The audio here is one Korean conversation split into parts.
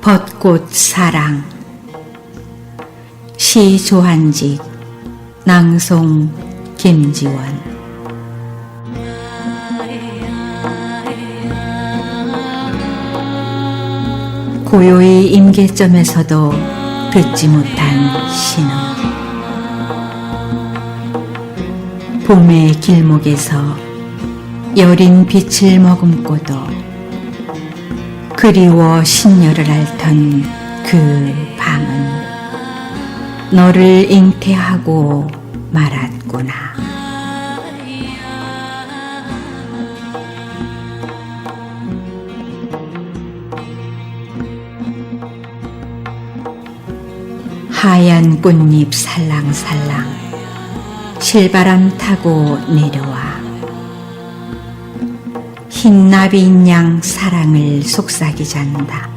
벚꽃 사랑. 시 조한직 낭송 김지원 고요히 임계점에서도 듣지 못한 신음 봄의 길목에서 여린 빛을 머금고도 그리워 신녀를 앓던 그 밤은 너를 잉태하고 말았구나. 하얀 꽃잎 살랑살랑 실바람 타고 내려와 흰 나비인 양 사랑을 속삭이 잔다.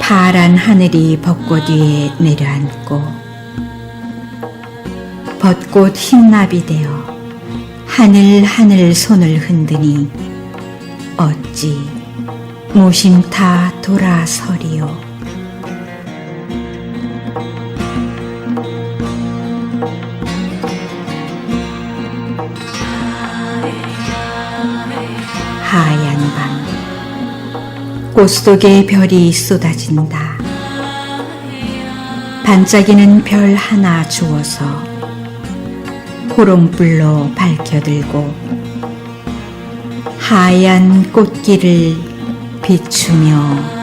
파란 하늘이 벚꽃 위에 내려앉고 벚꽃 흰나비 되어 하늘 하늘 손을 흔드니 어찌 무심타 돌아서리요. 하얀 밤, 꽃 속에 별이 쏟아진다. 반짝이는 별 하나 주워서 호롱불로 밝혀들고 하얀 꽃길을 비추며